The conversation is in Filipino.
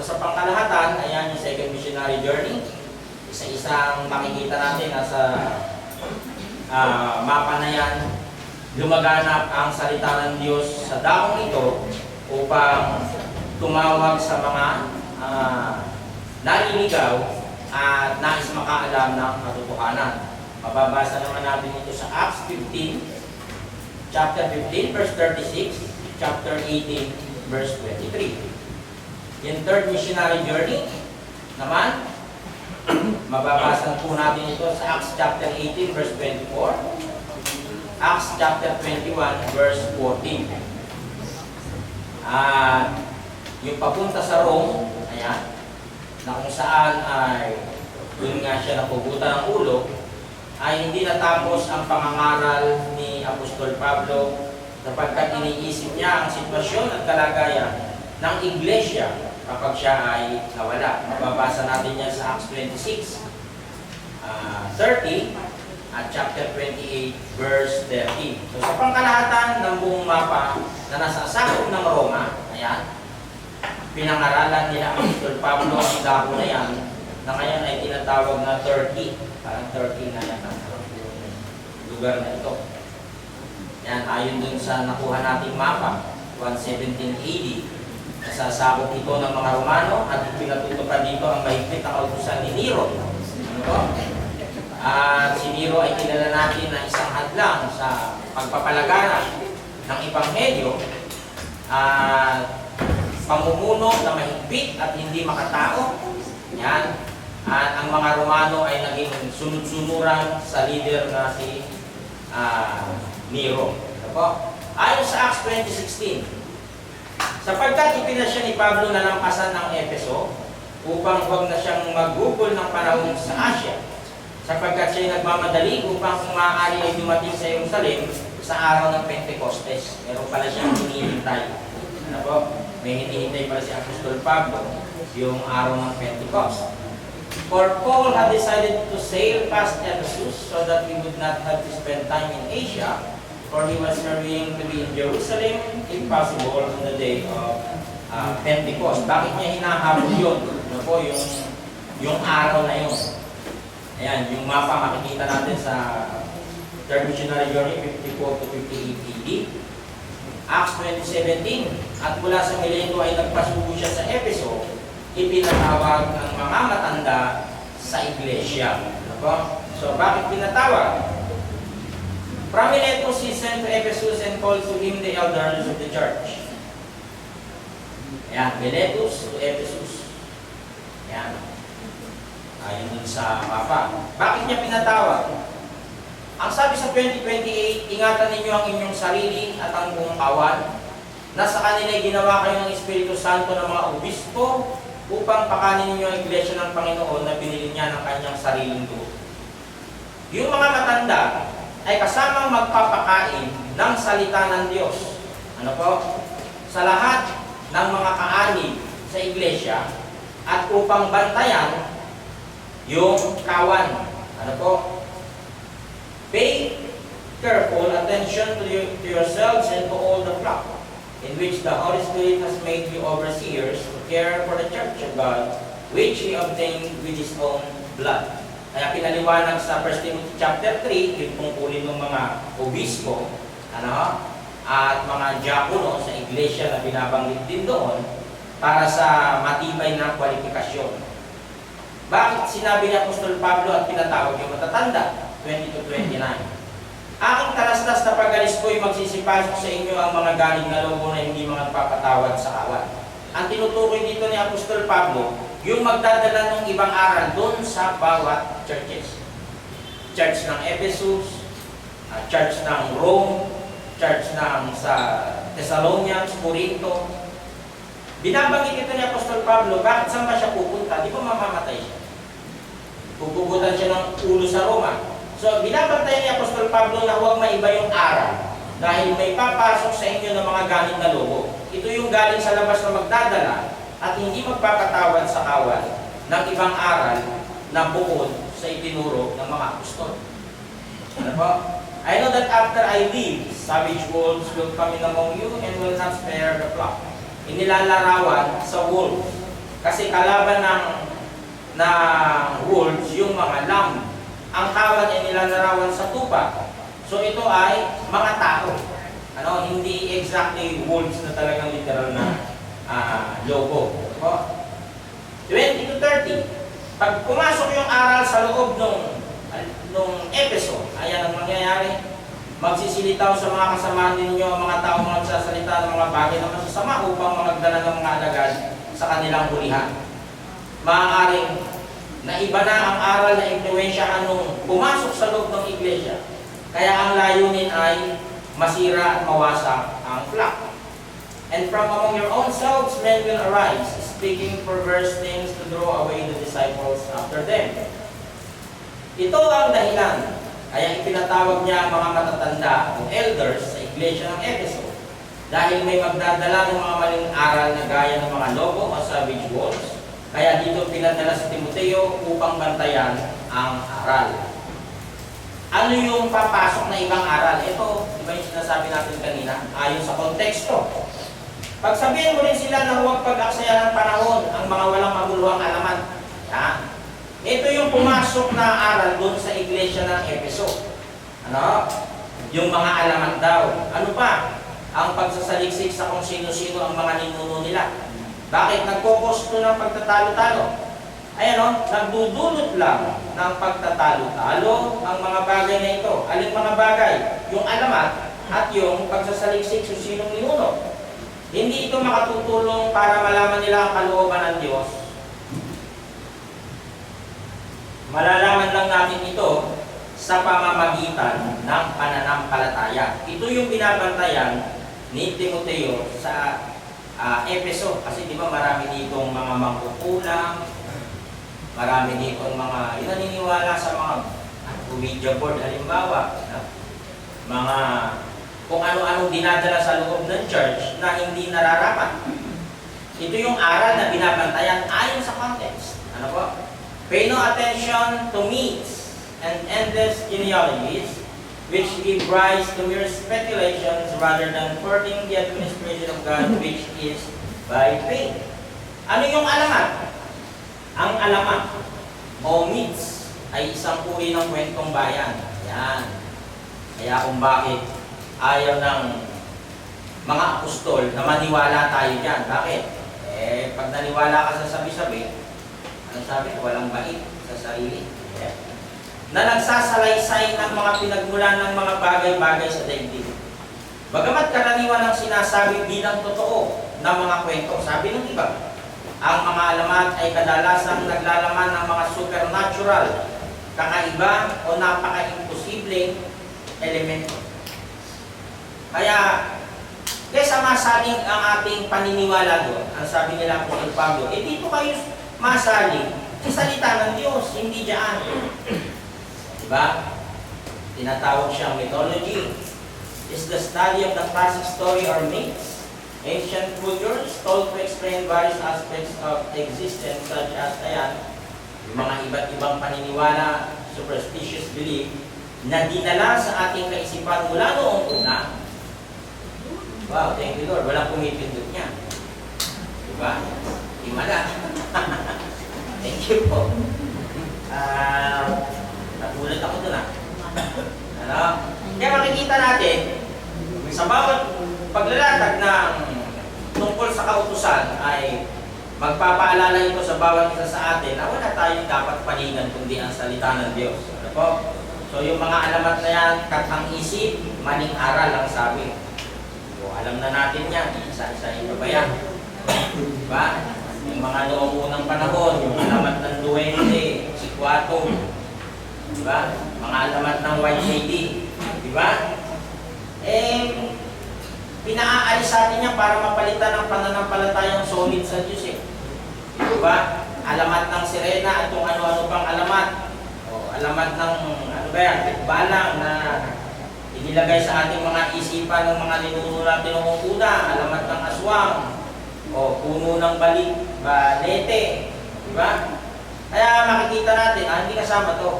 So sa pangkalahatan, ayan yung second missionary journey. Isa-isang makikita natin nasa ah, mapa na yan. Lumaganap ang salita ng Diyos sa daong ito upang tumawag sa mga ah, naliligaw at nais makaalam ng katotohanan. Mababasa naman natin ito sa Acts 15, chapter 15, verse 36, chapter 18, verse 23. Yung third missionary journey naman, mababasa po natin ito sa Acts chapter 18, verse 24, Acts chapter 21, verse 14. At yung papunta sa Rome, ayan, na kung saan ay yun nga siya napugutan ng ulo, ay hindi natapos ang pangangaral ni Apostol Pablo sapagkat iniisip niya ang sitwasyon at kalagayan ng iglesia kapag siya ay nawala. Mababasa natin yan sa Acts 26, ah, 30, at chapter 28, verse 13. So sa pangkalahatan ng buong mapa na nasa sakop ng Roma, ayan, pinangaralan nila ang Apostol Pablo ang dako na yan, na ngayon ay tinatawag na Turkey. Parang Turkey na yan ang lugar na ito. Yan, ayon dun sa nakuha nating mapa, 117 AD, nasasakop ito ng mga Romano at pinatutupad dito ang mahigpit na kautusan ni Nero. Po? At si Nero ay kilala natin na isang hadlang sa pagpapalagana ng Ebanghelyo at pamumuno na mahigpit at hindi makatao. Yan. At ang mga Romano ay naging sunod-sunuran sa leader na si ah, Nero. Ano? Ayon sa Acts 20.16, sapagkat ipinasya ni Pablo na lampasan ng Efeso upang huwag na siyang magugol ng panahon sa Asia, sapagkat siya'y nagmamadali upang kung maaari ay dumating sa Jerusalem sa araw ng Pentecostes. Meron pala siyang hinihintay. Ano po? May hinihintay pala si Apostol Pablo yung araw ng Pentecost. For Paul had decided to sail past Ephesus so that he would not have to spend time in Asia, for he was hurrying to be in Jerusalem, if possible, on the day Pentecost. Bakit niya hinahabol yun? Ano po, yung, yung araw na yun. Ayan, yung mapa makikita natin sa Third Missionary Journey, 54 to 58 AD. Acts 2017, at mula sa Mileto ay nagpasubo siya sa Efeso, ipinatawag ang mga matanda sa iglesia. Ano? So, bakit pinatawag? From Mileto, he sent to Ephesus and called to him the elders of the church. Ayan, Miletus to Ephesus. Ayan. Ayon dun sa mapa. Bakit niya pinatawag? Ang sabi sa 2028, ingatan ninyo ang inyong sarili at ang buong kawan na sa kanila ginawa kayo ng Espiritu Santo ng mga obispo upang pakanin ninyo ang iglesia ng Panginoon na binili niya ng kanyang sariling dugo. Yung mga matanda ay kasamang magpapakain ng salita ng Diyos. Ano po? Sa lahat ng mga kaani sa iglesia at upang bantayan yung kawan. Ano po? Pay careful attention to, you, to yourselves and to all the flock, in which the Holy Spirit has made you overseers to care for the church of God, which He obtained with His own blood. Kaya pinaliwanag sa 1 Timothy chapter 3, yung tungkulin ng mga obispo, ano, at mga diakono sa iglesia na binabanggit din doon, para sa matibay na kwalifikasyon. Bakit sinabi ni Apostol Pablo at pinatawag yung matatanda? 20 to 29. Aking tarastas na pagalis ko'y magsisipasok sa inyo ang mga galing na lobo na hindi mga nagpapatawad sa kawan. Ang tinutukoy dito ni Apostol Pablo, yung magdadala ng ibang aral doon sa bawat churches. Church ng Ephesus, ah, church ng Rome, church ng sa Thessalonians, Corinto. Binabanggit ito ni Apostol Pablo, bakit saan ba siya pupunta? Di ba mamamatay siya? Pupugutan siya ng ulo sa Roma. So, binabantayan ni Apostol Pablo na huwag maiba yung aral dahil may papasok sa inyo ng mga galing na lobo. Ito yung galing sa labas na magdadala at hindi magpapatawad sa kawan ng ibang aral na bukod sa itinuro ng mga apostol. Ano po? I know that after I leave, savage wolves will come in among you and will not spare the flock. Inilalarawan sa wolf Kasi kalaban ng na wolves yung mga lamb. Ang kawan ay nilalarawan sa tupa. So ito ay mga tao. Ano, hindi exactly wolves na talagang literal na ah, logo. O, 20 to 30. Pag pumasok yung aral sa loob nung nung episode, mangyayari. Magsisilitaw sa mga kasamahan ninyo, mga tao mga nagsasalita ng mga bagay na masasama upang magdala ng mga alagad sa kanilang hulihan. Maaaring na iba na ang aral na impluensya nung pumasok sa loob ng iglesia. Kaya ang layunin ay masira at mawasak ang flock. And from among your own selves men will arise, speaking perverse things to draw away the disciples after them. Ito ang dahilan. Kaya ipinatawag niya ang mga matatanda o elders sa iglesia ng Epheso. Dahil may magdadala ng mga maling aral na gaya ng mga lobo o savage wolves. Kaya dito pinadala si Timoteo upang bantayan ang aral. Ano yung papasok na ibang aral? Ito, di yung sinasabi natin kanina? Ayon sa konteksto. Pagsabihin mo rin sila na huwag pag-aksaya ng panahon ang mga walang maguluhang alaman. Yan. Ito yung pumasok na aral doon sa iglesia ng Efeso. Ano? Yung mga alaman daw. Ano pa? Ang pagsasaliksik sa kung sino-sino ang mga ninuno nila. Bakit? Nagkokosto ng pagtatalo-talo. Ayan o, nagdudulot lang ng pagtatalo-talo ang mga bagay na ito. Alin mga bagay? Yung alamat at yung pagsasaliksik sa sinong ninuno. Hindi ito makatutulong para malaman nila ang kalooban ng Diyos. Malalaman lang natin ito sa pamamagitan ng pananampalataya. Ito yung binabantayan ni Timoteo sa ah, Efeso. Kasi di ba marami ditong mga mangkukulang, marami ditong mga, yung naniniwala sa mga Ouija board halimbawa, na, mga kung ano-anong dinadala sa loob ng church na hindi nararapat. Ito yung aral na binabantayan ayon sa context. Ano po? Pay no attention to myths and endless genealogies which give rise to mere speculations rather than courting the administration of God which is by faith. Ano yung alamat? Ang alamat o myths ay isang uri ng kwentong bayan. Yan. Kaya kung bakit ayaw ng mga apostol na maniwala tayo dyan. Bakit? Eh, pag naniwala ka sa sabi-sabi, ano sabi? Walang bait sa sarili. Yeah. Na nagsasalaysay ng mga pinagmulan ng mga bagay-bagay sa daigdig. Bagamat karaniwan ang sinasabi bilang totoo ng mga kwento, sabi ng iba, ang mga alamat ay kadalasang naglalaman ng mga supernatural, kakaiba o napaka-imposibleng elemento. Kaya, kaysa masaling ang ating paniniwala doon, ang sabi nila po ng Pablo, eh dito kayo masaling sa salita ng Diyos, hindi diyan. Diba? Tinatawag siyang mythology. Is the study of the classic story or myths, ancient figures told to explain various aspects of existence such as, ayan, yung mga iba't ibang paniniwala, superstitious belief, na dinala sa ating kaisipan mula noong una. Wow, thank you Lord. Walang pumipindot niya. Diba? Himala. thank you po. Ah, nagulat ako dun ah. Ano? Kaya makikita natin, sa bawat paglalatag ng tungkol sa kautusan ay magpapaalala ito sa bawat isa sa atin na wala tayong dapat paningan kundi ang salita ng Diyos. Ano po? So yung mga alamat na yan, katang isip, maning aral ang sabi. So, alam na natin yan, isa-isa ito ba? Diba? Yung mga noong unang panahon, yung alamat ng duwende, si Kwato, diba? Mga alamat ng white lady, diba? Eh, pinaaalis sa atin yan para mapalitan ang pananampalatayang solid sa Diyos eh. Diba? Alamat ng sirena at kung ano-ano pang alamat. O, alamat ng, ano ba yan, balang na inilagay sa ating mga isipan ng mga ninuno natin noong una, alamat ng aswang, o puno ng balik, balete, di ba? Kaya makikita natin, ah, hindi kasama to.